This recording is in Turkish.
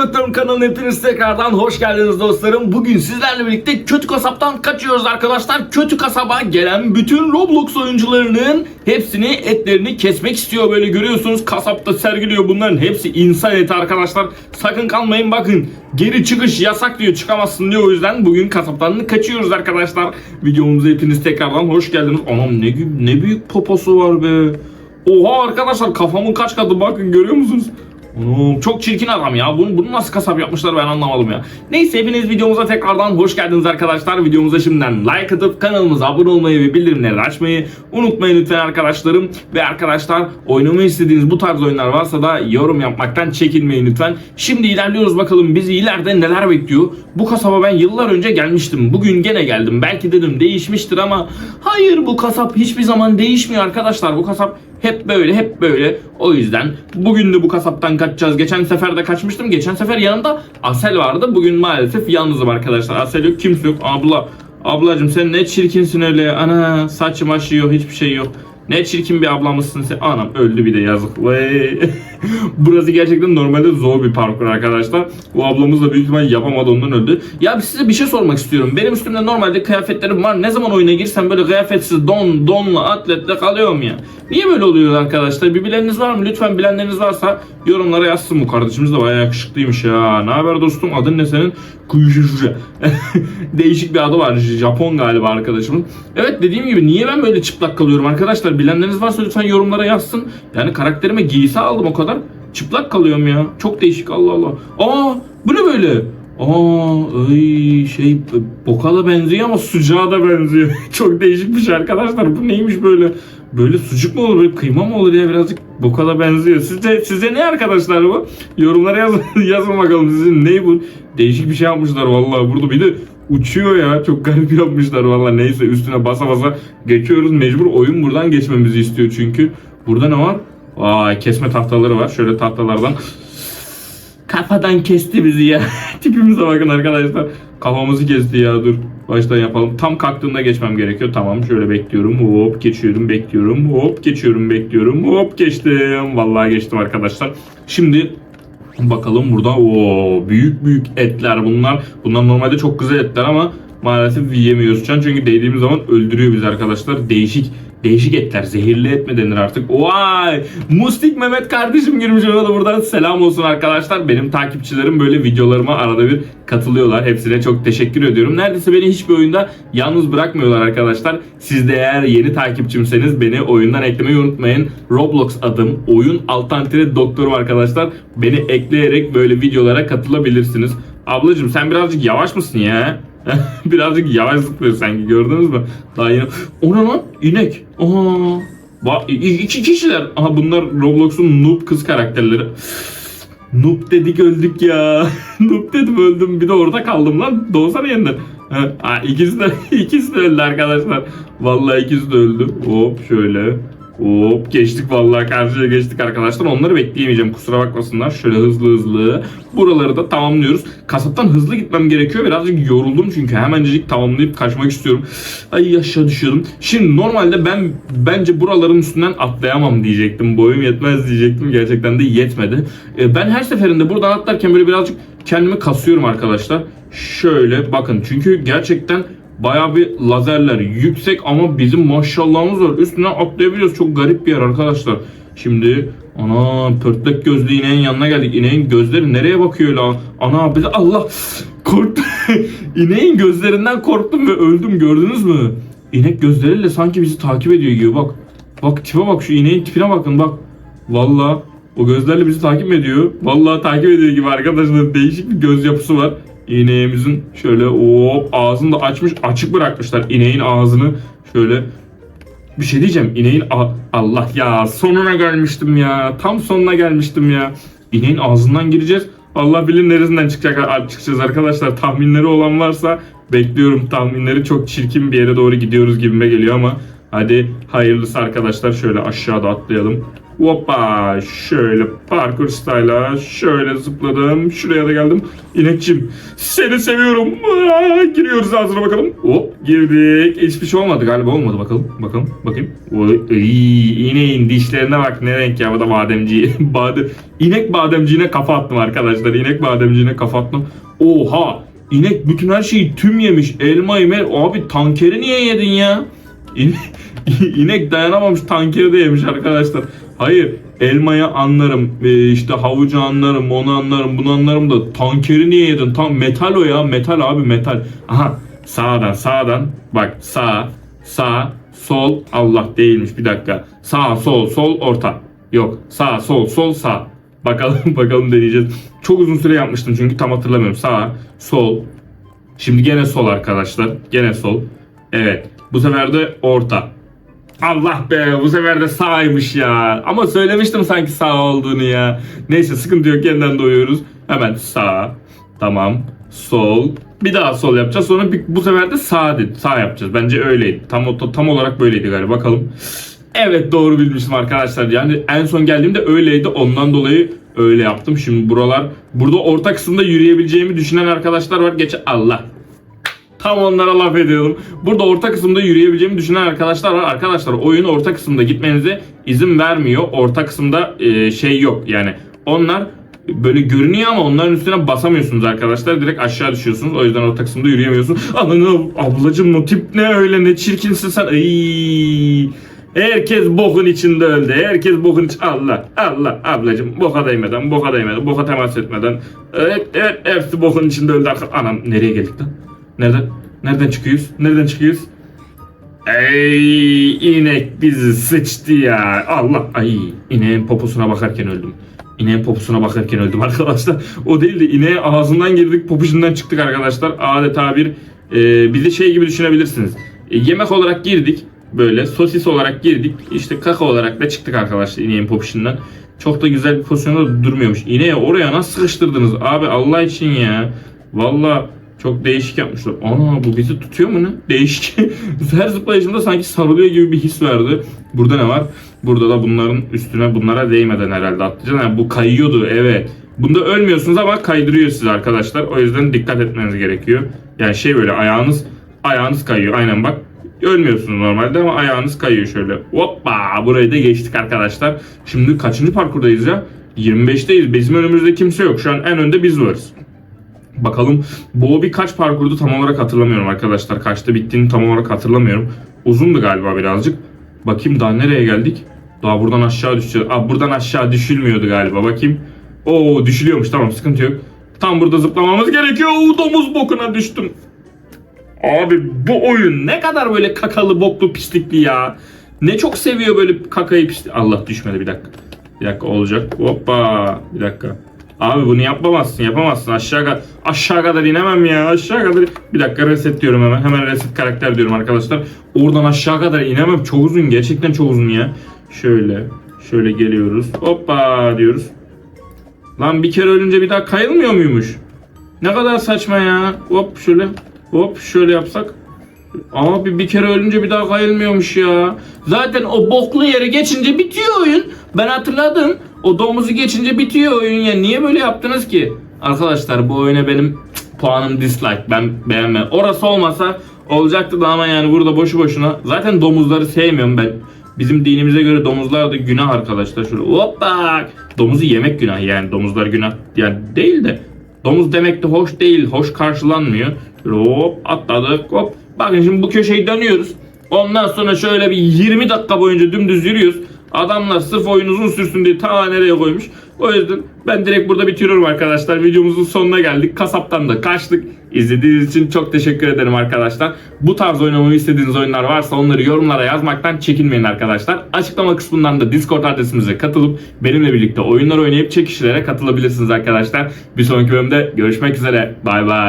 Doktorum kanalına hepiniz tekrardan hoş geldiniz dostlarım. Bugün sizlerle birlikte kötü kasaptan kaçıyoruz arkadaşlar. Kötü kasaba gelen bütün Roblox oyuncularının hepsini etlerini kesmek istiyor. Böyle görüyorsunuz kasapta sergiliyor bunların hepsi insan eti arkadaşlar. Sakın kalmayın bakın. Geri çıkış yasak diyor çıkamazsın diyor. O yüzden bugün kasaptan kaçıyoruz arkadaşlar. Videomuza hepiniz tekrardan hoş geldiniz. Anam ne, ne büyük poposu var be. Oha arkadaşlar kafamın kaç katı bakın görüyor musunuz? Oğlum çok çirkin adam ya. Bunu, bunu nasıl kasap yapmışlar ben anlamadım ya. Neyse hepiniz videomuza tekrardan hoş geldiniz arkadaşlar. Videomuza şimdiden like atıp kanalımıza abone olmayı ve bildirimleri açmayı unutmayın lütfen arkadaşlarım. Ve arkadaşlar oynamayı istediğiniz bu tarz oyunlar varsa da yorum yapmaktan çekinmeyin lütfen. Şimdi ilerliyoruz bakalım bizi ileride neler bekliyor. Bu kasaba ben yıllar önce gelmiştim. Bugün gene geldim. Belki dedim değişmiştir ama hayır bu kasap hiçbir zaman değişmiyor arkadaşlar. Bu kasap hep böyle hep böyle. O yüzden bugün de bu kasaptan kaçacağız. Geçen sefer de kaçmıştım. Geçen sefer yanımda Asel vardı. Bugün maalesef yalnızım arkadaşlar. Asel yok kimse yok. Abla ablacım sen ne çirkinsin öyle. ya. Ana saçı maşı yok hiçbir şey yok. Ne çirkin bir ablamızsın sen. Anam öldü bir de yazık. Vay. Burası gerçekten normalde zor bir parkur arkadaşlar. Bu ablamız da büyük ihtimal yapamadı ondan öldü. Ya size bir şey sormak istiyorum. Benim üstümde normalde kıyafetlerim var. Ne zaman oyuna girsem böyle kıyafetsiz don, donla, atletle kalıyorum ya. Niye böyle oluyor arkadaşlar? Bir bileniniz var mı? Lütfen bilenleriniz varsa yorumlara yazsın bu kardeşimiz de bayağı yakışıklıymış ya. Ne haber dostum? Adın ne senin? Kuyuşuşu. Değişik bir adı var. Japon galiba arkadaşımın. Evet dediğim gibi niye ben böyle çıplak kalıyorum arkadaşlar? Bilenleriniz varsa lütfen yorumlara yazsın. Yani karakterime giysi aldım o kadar. Çıplak kalıyorum ya. Çok değişik Allah Allah. Aa bu ne böyle? Aa ay şey bokala benziyor ama sucuğa da benziyor. Çok değişik bir şey arkadaşlar. Bu neymiş böyle? Böyle sucuk mu olur, böyle kıyma mı olur ya birazcık bokala benziyor. Sizce sizce ne arkadaşlar bu? Yorumlara yazın, yazın bakalım sizin ne bu? Değişik bir şey yapmışlar vallahi burada bir de uçuyor ya. Çok garip yapmışlar vallahi. Neyse üstüne basa basa geçiyoruz. Mecbur oyun buradan geçmemizi istiyor çünkü. Burada ne var? Vay kesme tahtaları var. Şöyle tahtalardan Kafadan kesti bizi ya. Tipimize bakın arkadaşlar. Kafamızı kesti ya dur. Baştan yapalım. Tam kalktığında geçmem gerekiyor. Tamam şöyle bekliyorum. Hop geçiyorum bekliyorum. Hop geçiyorum bekliyorum. Hop geçtim. Vallahi geçtim arkadaşlar. Şimdi bakalım burada o büyük büyük etler bunlar. Bunlar normalde çok güzel etler ama maalesef yiyemiyoruz şu an. Çünkü değdiğimiz zaman öldürüyor bizi arkadaşlar. Değişik Değişik etler. Zehirli et mi denir artık? Vay! Mustik Mehmet kardeşim girmiş ona da buradan selam olsun arkadaşlar. Benim takipçilerim böyle videolarıma arada bir katılıyorlar. Hepsine çok teşekkür ediyorum. Neredeyse beni hiçbir oyunda yalnız bırakmıyorlar arkadaşlar. Siz de eğer yeni takipçimseniz beni oyundan eklemeyi unutmayın. Roblox adım oyun alternatifi doktorum arkadaşlar. Beni ekleyerek böyle videolara katılabilirsiniz. Ablacım sen birazcık yavaş mısın ya? Birazcık yavaş zıplıyor sanki gördünüz mü? Daha yeni. O ne lan? İnek. Aa. Bak iki kişiler. Aha bunlar Roblox'un noob kız karakterleri. Noob dedik öldük ya. noob dedim öldüm. Bir de orada kaldım lan. Doğsana yeniden. Ha, ikisi de ikisi de öldü arkadaşlar. Vallahi ikisi de öldü. Hop şöyle. Hop geçtik vallahi karşıya geçtik arkadaşlar. Onları bekleyemeyeceğim kusura bakmasınlar. Şöyle hızlı hızlı. Buraları da tamamlıyoruz. Kasaptan hızlı gitmem gerekiyor. Birazcık yoruldum çünkü hemencecik tamamlayıp kaçmak istiyorum. Ay aşağı düşüyorum. Şimdi normalde ben bence buraların üstünden atlayamam diyecektim. Boyum yetmez diyecektim. Gerçekten de yetmedi. Ee, ben her seferinde buradan atlarken böyle birazcık kendimi kasıyorum arkadaşlar. Şöyle bakın çünkü gerçekten Baya bir lazerler yüksek ama bizim maşallahımız var. Üstüne atlayabiliyoruz. Çok garip bir yer arkadaşlar. Şimdi ana pörtlek gözlü ineğin yanına geldik. İneğin gözleri nereye bakıyor lan? Ana bize Allah korktum. İneğin gözlerinden korktum ve öldüm gördünüz mü? İnek gözleriyle sanki bizi takip ediyor gibi bak. Bak tipe bak şu ineğin tipine bakın bak. Valla o gözlerle bizi takip ediyor? Vallahi takip ediyor gibi arkadaşlar. Değişik bir göz yapısı var. İneğimizin şöyle hop ağzını da açmış açık bırakmışlar ineğin ağzını. Şöyle bir şey diyeceğim ineğin Allah ya sonuna gelmiştim ya tam sonuna gelmiştim ya. İneğin ağzından gireceğiz. Allah bilir neresinden çıkacak çıkacağız arkadaşlar. Tahminleri olan varsa bekliyorum. Tahminleri çok çirkin bir yere doğru gidiyoruz gibime geliyor ama hadi hayırlısı arkadaşlar. Şöyle aşağıda atlayalım Hoppa şöyle parkur style'a şöyle zıpladım şuraya da geldim inekçim seni seviyorum Aa, giriyoruz ağzına bakalım hop Girdik. Hiçbir şey olmadı galiba olmadı bakalım. Bakalım bakayım. Oy, ineğin dişlerine bak ne renk ya bu da bademci. Badem, inek bademciğine kafa attım arkadaşlar. İnek bademciğine kafa attım. Oha! İnek bütün her şeyi tüm yemiş. Elma yeme. Abi tankeri niye yedin ya? İne- İnek dayanamamış tankeri de yemiş arkadaşlar. Hayır elmayı anlarım e, işte havucu anlarım onu anlarım bunu anlarım da tankeri niye yedin? Tam metal o ya metal abi metal. Aha sağdan sağdan bak sağ sağ sol Allah değilmiş bir dakika. Sağ sol sol orta. Yok sağ sol sol sağ. Bakalım bakalım deneyeceğiz. Çok uzun süre yapmıştım çünkü tam hatırlamıyorum. Sağ sol Şimdi gene sol arkadaşlar. Gene sol. Evet. Bu sefer de orta. Allah be bu sefer de sağymış ya. Ama söylemiştim sanki sağ olduğunu ya. Neyse sıkıntı yok yeniden doyuyoruz. Hemen sağ. Tamam. Sol. Bir daha sol yapacağız. Sonra bir, bu sefer de sağ dedi. Sağ yapacağız. Bence öyleydi. Tam, tam olarak böyleydi galiba. Bakalım. Evet doğru bilmişim arkadaşlar. Yani en son geldiğimde öyleydi. Ondan dolayı öyle yaptım. Şimdi buralar burada orta kısımda yürüyebileceğimi düşünen arkadaşlar var. Geç Allah. Tam onlara laf ediyordum. Burada orta kısımda yürüyebileceğimi düşünen arkadaşlar var. Arkadaşlar oyun orta kısımda gitmenize izin vermiyor. Orta kısımda e, şey yok. Yani onlar böyle görünüyor ama onların üstüne basamıyorsunuz arkadaşlar. Direkt aşağı düşüyorsunuz. O yüzden orta kısımda yürüyemiyorsun. Ananı ablacım o tip ne öyle ne çirkinsin sen. Ay. Herkes bokun içinde öldü. Herkes bokun içinde. Allah Allah ablacım boka değmeden, boka değmeden, boka temas etmeden. Evet, evet hepsi bokun içinde öldü. Anam nereye geldik lan? Nereden? Nereden çıkıyoruz? Nereden çıkıyoruz? Ey inek bizi sıçtı ya. Allah ay ineğin poposuna bakarken öldüm. İneğin poposuna bakarken öldüm arkadaşlar. O değil de ineğe ağzından girdik popuşundan çıktık arkadaşlar. Adeta bir e, bizi şey gibi düşünebilirsiniz. E, yemek olarak girdik. Böyle sosis olarak girdik. İşte kaka olarak da çıktık arkadaşlar ineğin popuşundan. Çok da güzel bir pozisyonda da durmuyormuş. İneği oraya nasıl sıkıştırdınız abi Allah için ya. Valla çok değişik yapmışlar. Ana bu bizi tutuyor mu ne? Değişik. Her zıplayışımda sanki sarılıyor gibi bir his verdi. Burada ne var? Burada da bunların üstüne bunlara değmeden herhalde atlayacaksın. Yani bu kayıyordu evet. Bunda ölmüyorsunuz ama kaydırıyor sizi arkadaşlar. O yüzden dikkat etmeniz gerekiyor. Yani şey böyle ayağınız ayağınız kayıyor. Aynen bak. Ölmüyorsunuz normalde ama ayağınız kayıyor şöyle. Hoppa burayı da geçtik arkadaşlar. Şimdi kaçıncı parkurdayız ya? 25'teyiz. Bizim önümüzde kimse yok. Şu an en önde biz varız. Bakalım hobi kaç parkurdu tam olarak hatırlamıyorum arkadaşlar. Kaçta bittiğini tam olarak hatırlamıyorum. Uzundu galiba birazcık. Bakayım daha nereye geldik? Daha buradan aşağı düşeceğiz. Aa buradan aşağı düşülmüyordu galiba. Bakayım. Oo düşülüyormuş tamam sıkıntı yok. Tam burada zıplamamız gerekiyor. Oo, domuz bokuna düştüm. Abi bu oyun ne kadar böyle kakalı boklu pislikli ya. Ne çok seviyor böyle kakayı pislik. Allah düşmedi bir dakika. Bir dakika olacak. Hoppa. Bir dakika. Abi bunu yapamazsın yapamazsın. Aşağı kadar aşağı kadar inemem ya aşağı kadar. Bir dakika reset diyorum hemen hemen reset karakter diyorum arkadaşlar. Oradan aşağı kadar inemem. Çok uzun gerçekten çok uzun ya. Şöyle şöyle geliyoruz. Hoppa diyoruz. Lan bir kere ölünce bir daha kayılmıyor muymuş? Ne kadar saçma ya. Hop şöyle hop şöyle yapsak Abi bir kere ölünce bir daha kayılmıyormuş ya. Zaten o boklu yeri geçince bitiyor oyun. Ben hatırladım. O domuzu geçince bitiyor oyun ya. Niye böyle yaptınız ki? Arkadaşlar bu oyuna benim puanım dislike. Ben beğenmem. Orası olmasa olacaktı da ama yani burada boşu boşuna. Zaten domuzları sevmiyorum ben. Bizim dinimize göre domuzlar da günah arkadaşlar. Şöyle hoppa. Domuzu yemek günah yani. Domuzlar günah yani değil de. Domuz demek de hoş değil. Hoş karşılanmıyor. Şöyle hop atladık hop. Bakın şimdi bu köşeyi dönüyoruz. Ondan sonra şöyle bir 20 dakika boyunca dümdüz yürüyoruz. Adamlar sırf oyun uzun sürsün diye ta nereye koymuş. O yüzden ben direkt burada bitiriyorum arkadaşlar. Videomuzun sonuna geldik. Kasaptan da kaçtık. İzlediğiniz için çok teşekkür ederim arkadaşlar. Bu tarz oynamamı istediğiniz oyunlar varsa onları yorumlara yazmaktan çekinmeyin arkadaşlar. Açıklama kısmından da Discord adresimize katılıp benimle birlikte oyunlar oynayıp çekişlere katılabilirsiniz arkadaşlar. Bir sonraki bölümde görüşmek üzere. Bay bay.